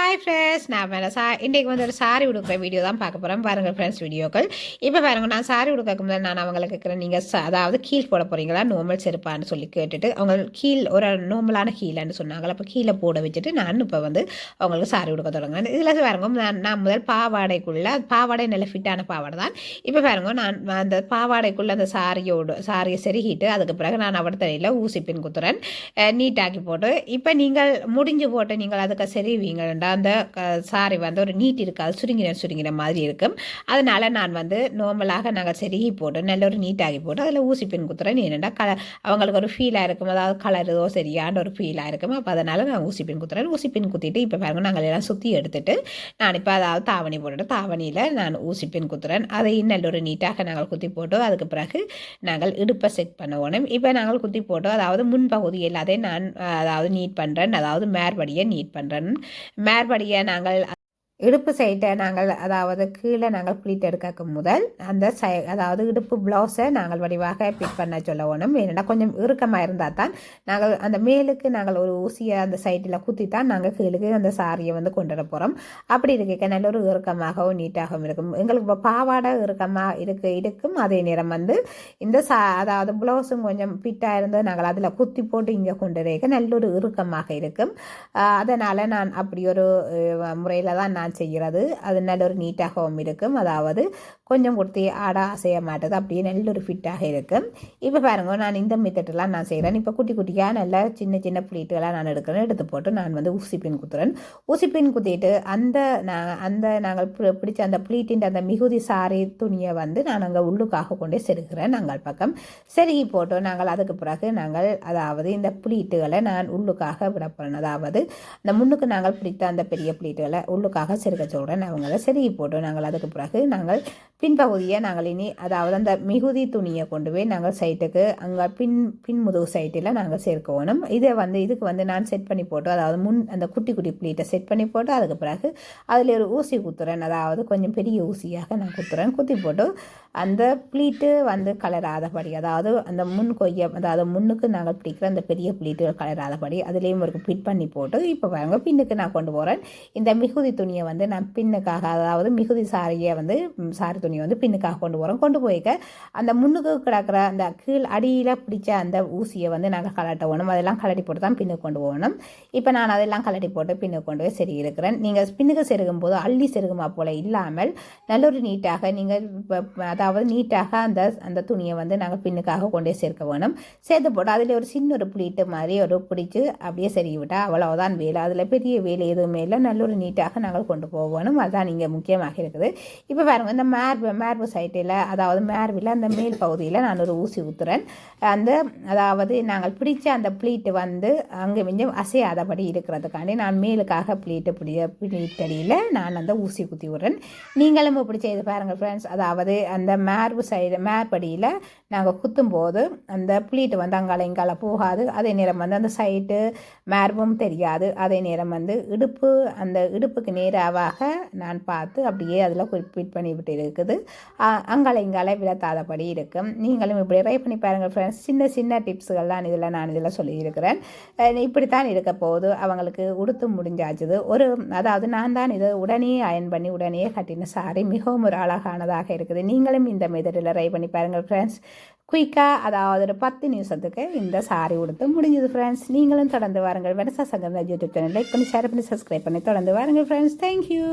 Hi friends நான் வேறு சா இன்றைக்கு வந்து ஒரு சாரி உடுக்கிற வீடியோ தான் பார்க்க போகிறேன் பாருங்கள் ஃப்ரெண்ட்ஸ் வீடியோக்கள் இப்போ பாருங்க நான் சாரி உடுக்க முதல்ல நான் அவங்களுக்கு இருக்கிறேன் நீங்கள் அதாவது கீழ் போட போகிறீங்களா நார்மல் செருப்பான்னு சொல்லி கேட்டுட்டு அவங்க கீழ் ஒரு நார்மலான கீழேன்னு சொன்னாங்களா அப்போ கீழே போட வச்சுட்டு நான் இப்போ வந்து அவங்களுக்கு சாரி உடுக்க தொடங்குறேன். இதில் பாருங்க நான் நான் முதல் பாவாடைக்குள்ளே பாவாடை நல்ல ஃபிட்டான பாவாடை தான். இப்போ பாருங்க நான் அந்த பாவாடைக்குள்ளே அந்த சாரியோடு சாரியை செருகிட்டு அதுக்கு பிறகு நான் அவட தலையில் ஊசி பின் குத்துறேன். நீட்டாக்கி போட்டு இப்போ நீங்கள் முடிஞ்சு போட்டு நீங்கள் அதுக்கு செறிவீங்க அந்த சாரி வந்து ஒரு நீட் இருக்காது சுருங்கின சுருங்கின மாதிரி இருக்கும். அதனால் நான் வந்து நார்மலாக நாங்கள் செருகி போட்டு நல்ல ஒரு நீட்டாகி போட்டு அதில் ஊசி பின் குத்துறேன். என்னென்னா கல அவங்களுக்கு ஒரு ஃபீலாக இருக்கும். அதாவது கலர் ஏதோ சரியான ஒரு ஃபீலாக இருக்கும். அப்போ அதனால் நான் ஊசி பின் குத்துறேன். ஊசி பின் குத்திட்டு இப்போ பாருங்கள் நாங்கள் எல்லாம் சுற்றி எடுத்துட்டு நான் இப்போ அதாவது தாவணி போட்டுட்டு தாவணியில் நான் ஊசி பின் குத்துறேன். அதை நல்ல ஒரு நீட்டாக நாங்கள் குத்தி போட்டு அதுக்கு பிறகு நாங்கள் இடுப்பை செட் பண்ணுவோம் இப்போ நாங்கள் குத்தி போட்டோம் அதாவது முன்பகுதி எல்லாத்தையும் நான் அதாவது நீட் பண்ணுறேன் அதாவது மேற்படியை நீட் பண்ணுறேன் மேற்படிய நாங்கள் இடுப்பு சைட்டை நாங்கள் அதாவது கீழே நாங்கள் பிளீட் எடுக்க முதல் அந்த சை அதாவது இடுப்பு ப்ளவுஸை நாங்கள் வடிவாக பிட் பண்ண சொல்ல வேணும். ஏன்னா கொஞ்சம் இறுக்கமாக இருந்தால் தான் நாங்கள் அந்த மேலுக்கு நாங்கள் ஒரு ஊசியை அந்த சைட்டில் குத்தி தான் நாங்கள் கீழுக்கு அந்த சாரியை வந்து கொண்டு வர போகிறோம். அப்படி இருக்க நல்ல ஒரு இறுக்கமாகவும் நீட்டாகவும் இருக்கும். எங்களுக்கு இப்போ பாவாடை இறுக்கமாக இருக்கு இருக்கும். அதே நேரம் வந்து இந்த சா அதாவது ப்ளவுஸும் கொஞ்சம் ஃபிட்டாக இருந்து நாங்கள் அதில் குத்தி போட்டு இங்கே கொண்டு இருக்க நல்ல ஒரு இறுக்கமாக இருக்கும். அதனால் நான் அப்படி ஒரு முறையில் தான் நான் செய்கிறது. அது நல்ல ஒரு நீட்டாகவும் இருக்கும். அதாவது கொஞ்சம் கொடுத்து ஆடா செய்ய மாட்டேது. அப்படியே நல்ல ஒரு ஃபிட்டாக இருக்கும் இப்போ பாருங்க நான் இந்த மெத்தட்டெல்லாம் நான் செய்கிறேன் இப்போ குட்டி குட்டியாக நல்ல சின்ன சின்ன ப்ளீட்டுகளாக நான் எடுக்கிறேன். எடுத்து போட்டு நான் வந்து ஊசி பின் குத்துறேன். ஊசி பின் குத்திட்டு அந்த நான் அந்த நாங்கள் பிடிச்ச அந்த ப்ளீட்டின் அந்த மிகுதி சாரி துணியை வந்து நான் அங்கே உள்ளுக்காக கொண்டே செருகிறேன். நாங்கள் பக்கம் செருகி போட்டு நாங்கள் அதுக்கு பிறகு நாங்கள் அதாவது இந்த புளீட்டுகளை நான் உள்ளுக்காக விட அதாவது அந்த முன்னுக்கு நாங்கள் பிடித்த அந்த பெரிய புளீட்டுகளை உள்ளுக்காக செருக்க சொல்கிறேன் அவங்கள செருகி போட்டு நாங்கள் அதுக்கு பிறகு நாங்கள் பின்பகுதியை நாங்கள் இனி அதாவது அந்த மிகுதி துணியை கொண்டு போய் நாங்கள் சைட்டுக்கு அங்கே பின் பின்முதுகு சைட்டில் நாங்கள் சேர்க்கணும் இதை வந்து இதுக்கு வந்து நான் செட் பண்ணி போட்டு அதாவது முன் அந்த குட்டி குட்டி ப்ளீட்டை செட் பண்ணி போட்டு அதுக்கு பிறகு அதில் ஒரு ஊசி குத்துறேன். அதாவது கொஞ்சம் பெரிய ஊசியாக நான் குத்துறேன். குத்தி போட்டு அந்த ப்ளீட்டு வந்து கலராதபடி அதாவது அந்த முன் கொய்ய அதாவது முன்னுக்கு நாங்கள் பிடிக்கிற அந்த பெரிய ப்ளீட்டுகள் கலராதபடி அதுலேயும் ஒரு பிட் பண்ணி போட்டு இப்போ பாருங்க பின்னுக்கு நான் கொண்டு போகிறேன் இந்த மிகுதி துணியை வந்து நான் பின்னுக்காக அதாவது மிகுதி சாரியை வந்து சாரி துணியை வந்து பின்னுக்காக கொண்டு போகிறோம் கொண்டு போய்க்க அந்த முன்னுக்கு கிடக்கிற அந்த கீழ் அடியில் பிடிச்ச அந்த ஊசியை வந்து நாங்கள் கலட்ட வேணும். அதெல்லாம் கலட்டி போட்டு தான் பின்னுக்கு கொண்டு போகணும். இப்போ நான் அதெல்லாம் கலட்டி போட்டு பின்னுக்கு கொண்டு போய் செருகி இருக்கிறேன். நீங்கள் பின்னுக்கு செருகும் போது அள்ளி செருகுமா போல் இல்லாமல் நல்ல ஒரு நீட்டாக நீங்கள் அதாவது நீட்டாக அந்த அந்த துணியை வந்து நாங்கள் பின்னுக்காக கொண்டே சேர்க்க வேணும். சேர்த்து போட்டு அதில் ஒரு சின்ன ஒரு புளிட்டு மாதிரி ஒரு பிடிச்சி அப்படியே செருகி விட்டால் அவ்வளோதான் வேலை. அதில் பெரிய வேலை எதுவுமே இல்லை. நல்ல ஒரு நீட்டாக நாங்கள் கொண்டு போகணும் அதுதான் இங்கே முக்கியமாக இருக்குது. இப்போ பாருங்கள் இந்த மேர்பு மேர்வு சைட்டில் அதாவது மேர்வில் அந்த மேல் பகுதியில் நான் ஒரு ஊசி ஊத்துறேன். அந்த அதாவது நாங்கள் பிடிச்ச அந்த ப்ளீட்டு வந்து அங்கே கொஞ்சம் அசையாதபடி இருக்கிறதுக்காண்டி நான் மேலுக்காக ப்ளீட்டு பிடி ப்ளீட்டடியில் நான் அந்த ஊசி குத்தி விட்றேன். நீங்களும் இப்படி செய்து பாருங்கள் ஃப்ரெண்ட்ஸ் அதாவது அந்த மேர்வு சைடு மேற்படியில் நாங்கள் குத்தும்போது அந்த ப்ளீட்டு வந்து அங்கால இங்கால போகாது. அதே நேரம் வந்து அந்த சைட்டு மேர்பும் தெரியாது. அதே நேரம் வந்து இடுப்பு அந்த இடுப்புக்கு நேராக நான் பார்த்து அப்படியே அதில் குறிப்பிட் பண்ணிவிட்டு இருக்குது அங்கால இங்கால விளத்தாதபடி இருக்கும். நீங்களும் இப்படி ட்ரை பண்ணி பாருங்கள் ஃப்ரெண்ட்ஸ் சின்ன சின்ன டிப்ஸுகள் தான் இதில் நான் இதில் சொல்லியிருக்கிறேன். இப்படித்தான் இருக்க போது அவங்களுக்கு உடுத்து முடிஞ்சாச்சுது. ஒரு அதாவது நான் தான் இதை உடனே அயன் பண்ணி உடனே கட்டின சாரி மிகவும் ஒரு அழகானதாக இருக்குது. நீங்களும் இந்த மெதடில் ட்ரை பண்ணி பாருங்கள் ஃப்ரெண்ட்ஸ் குயிக்காக அதாவது ஒரு பத்து நிமிஷத்துக்கு இந்த சாரி உடுத்து முடிஞ்சது ஃப்ரெண்ட்ஸ் நீங்களும் தொடர்ந்து வாருங்கள். Vanessa Sangam YouTube channel. Like பண்ணி ஷேர் பண்ணி சப்ஸ்கிரைப் பண்ணி தொடர்ந்து வாருங்கள் ஃப்ரெண்ட்ஸ் தேங்க்யூ